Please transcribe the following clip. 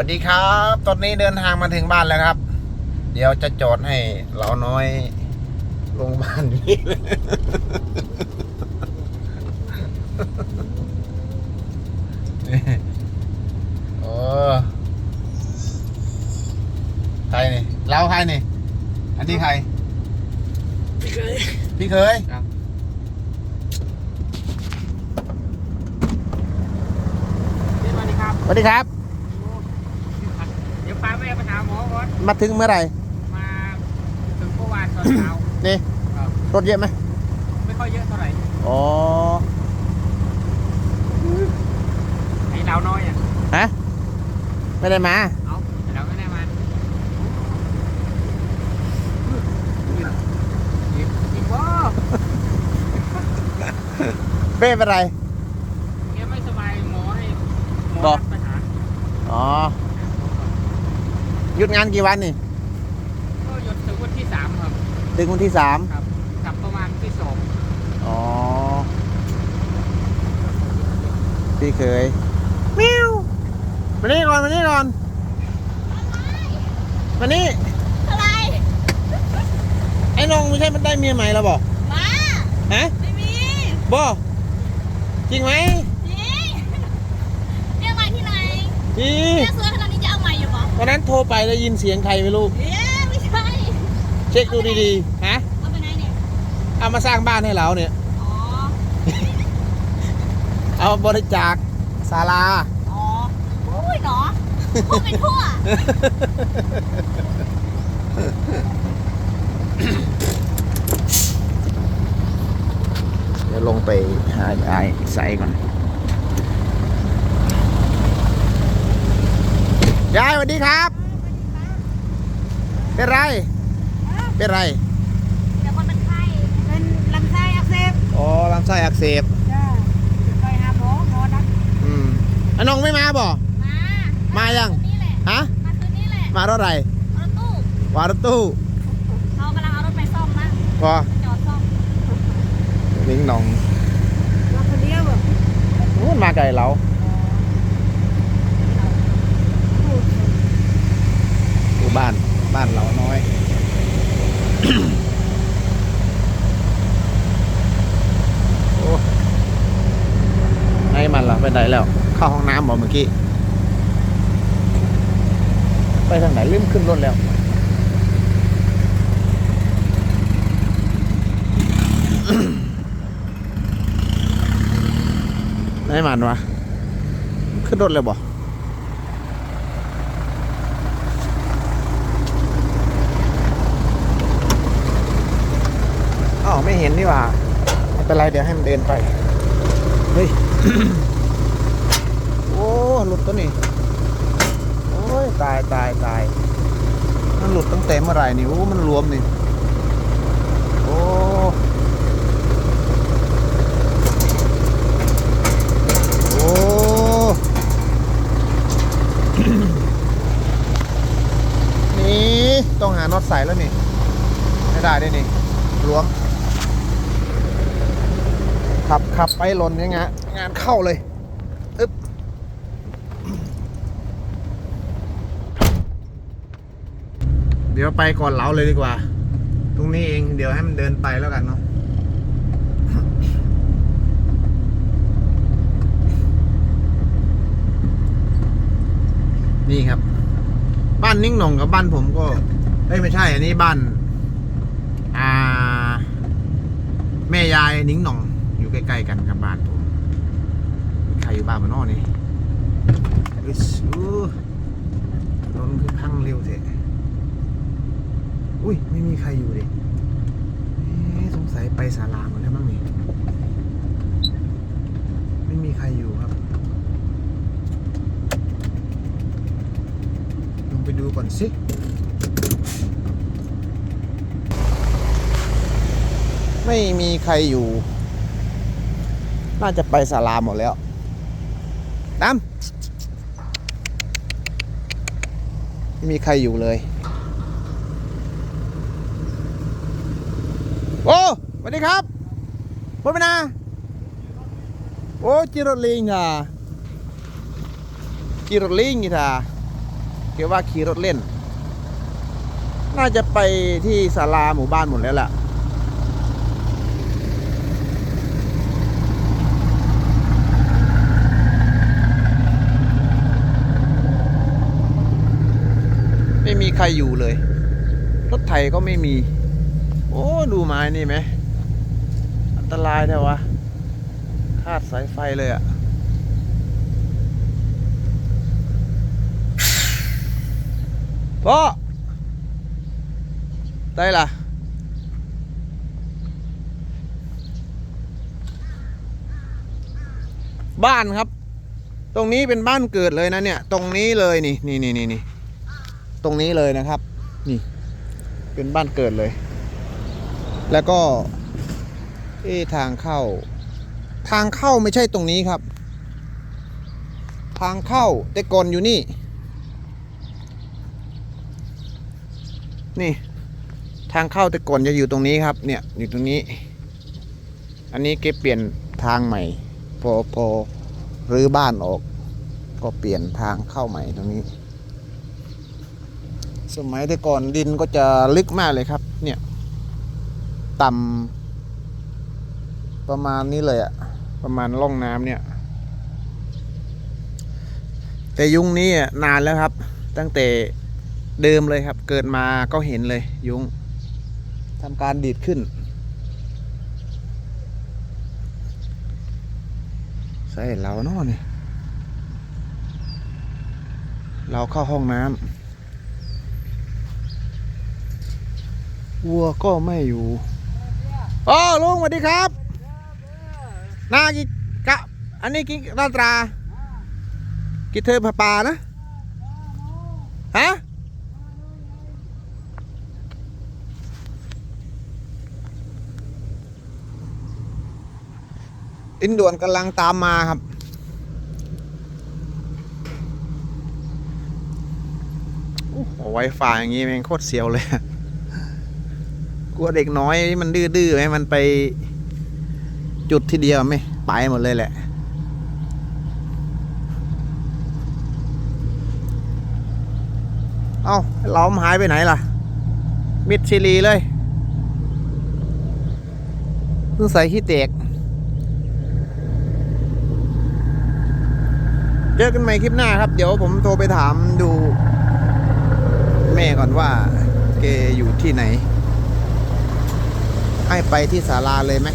วัสดีครับ ตอนนี้เดินทางมาถึงบ้านแล้วครับ เดี๋ยวจะจอดให้เราน้อยลงบ้านนี่โอ้ใครนี่เราใครนี่ อันนี้ใคร พี่เคย พี่เคยครับพี่สวัสดีครับสวัสดีครับเดี๋ยวพาแม่ไปหาหมอก่อนมาถึงเมื่อไหร่มาถึงเมื่อวานตอนเช้านี่ครับรถเยอะไหมไม่ค่อยเยอะเท่าไหร่อ๋อไอ้เราน้อยอะฮะไม่ได้มาเอาแต่เราไม่ได้มาหยิบหยิบว่าเป้เป็นไรแกไม่สบายหมอให้หมอบอกนัดไปหาอ๋อ หยุดงานกี่วันนี่ก็หยุดถึงวันที่สามครับ ถึงวันที่สามครับกลับประมาณที่สองอ๋อ พี่เคยมิวมานี่ก่อนมานี่ก่อนมานี่อะไร ไอ้น้องไม่ใช่มันได้เมียใหม่แล้วบอกมาฮะไม่มีบอจริงไหมจริงเรียกใหม่ที่ไหนจริง วันนั้นโทรไปได้ยินเสียงใครไม่รู้ เอ๊ะไม่ใช่ เช็คดูดีๆ ฮะ เอาไปไหนเนี่ย เอามาสร้างบ้านให้เราเนี่ย อ๋อ เอาบริจาคศาลา อ๋ออุ้ยเนาะพูดไปทั่ว เดี๋ยวลงไปหาไอ้ใส่ก่อน ยายสวัสดีครับ เป็นไร เป็นไรเดี๋ยวคนเป็นไข้เป็นลำไส้อักเสบอ๋อลำไส้อักเสบจ้าไปหาหมอหมอนัดอืมอันน้องไม่มาบ่ มามายังคืนนี้แหละฮะ มาคืนนี้แหละมารถอะไรรถตู้วารถตู้เขากำลังเอารถไปซ่อมนะก็จอดซ่อมลิงหนองมาคนเดียวแบบนู้นมาไกลเราดูบ้าน บ้านเราน้อย โอ้ไอ้มันล่ะไปไหนแล้ว เข้าห้องน้ำบ่เมื่อกี้ ไปทางไหนลืมขึ้นรถแล้วไหนมันวะ ขึ้นรถเลยบ่อ้าวไม่เห็นนี่ว่าไม่เป็นไรเดี๋ยวให้มันเดินไป เฮ้ย โอ้หลุดตัวนี้โอ้ยตายตายตายมันหลุดตั้งแต่เมื่อไหร่นี่โอ้มันรวมนี่โอ้โอ้นี่ต้องหาน็อตใส่แล้วนี่ไม่ได้ด้วยนี่ล้วง ขับขับไปหล่นยังไงงานเข้าเลยอึ๊บเดี๋ยวไปก่อนเหลาเลยดีกว่า ตรงนี้เองเดี๋ยวให้มันเดินไปแล้วกันเนาะนี่ครับ บ้านนิ่งหน่องกับบ้านผมก็เอ้ยไม่ใช่ อันนี้บ้าน อ่า แม่ยายนิ้งหน่อง อยู่ใกล้ๆกันกับบ้านผมใครอยู่บ้านมานอกนี่อึ๊สอู้ถนนคือพังเร็วเถอะอุ้ยไม่มีใครอยู่เอ๊ะสงสัยไปศาลาหมดแล้วมั้งนี่ไม่มีใครอยู่ครับลงไปดูก่อนสิไม่มีใครอยู่ น่าจะไปศาลาหมดแล้วดำไม่มีใครอยู่เลย โอ้สวัสดีครับพ่อพี่นาโอ้จิรลิงอะจิรลิงอีท่ากว่าขี่รถเล่น น่าจะไปที่ศาลาหมู่บ้านหมดแล้วล่ะ ไม่มีใครอยู่เลย รถไถก็ไม่มี โอ้ดูไม้นี่ไหมอันตรายแท้วะคาดสายไฟเลยอะพ่อได้ล่ะบ้านครับ ตรงนี้เป็นบ้านเกิดเลยนะเนี่ย ตรงนี้เลยนี่นี่นี่นี่ ตรงนี้เลยนะครับ นี่ เป็นบ้านเกิดเลย แล้วก็เอทางเข้า ทางเข้าไม่ใช่ตรงนี้ครับ ทางเข้าแต่ก่อนอยู่นี่ นี่ ทางเข้าแต่ก่อนจะอยู่ตรงนี้ครับ เนี่ยอยู่ตรงนี้ อันนี้เก็บเปลี่ยนทางใหม่ พอพอรื้อบ้านออก ก็เปลี่ยนทางเข้าใหม่ตรงนี้ สมัยแต่ก่อนดินก็จะลึกมากเลยครับ เนี่ย ต่ำประมาณนี้เลยอะประมาณร่องน้ำเนี่ย แต่ยุงนี้นานแล้วครับ ตั้งแต่เดิมเลยครับ เกิดมาก็เห็นเลย ยุงทำการดีดขึ้น ใส่เราเนาะนี่เราเข้าห้องน้ำ วัวก็ไม่อยู่อ๋อลุงสวัสดีครับหน้ากิกะอันนี้กิราตรา กิเธอผาปานะฮะอินด่วนกำลังตามมาครับ โอ้โหไวไฟอย่างงี้แม่งโคตรเสียวเลย กลัวเด็กน้อยมันดื้อๆไหมมันไปจุดทีเดียวไหมไปหมดเลยแหละ เอ้าล้อมหายไปไหนล่ะ มิดชิลีเลยเพิ่งใส่ขี้เตกเจอกันใหม่คลิปหน้าครับ เดี๋ยวผมโทรไปถามดู แม่ก่อนว่า เกอยู่ที่ไหน ให้ไปที่ศาลาเลยไหม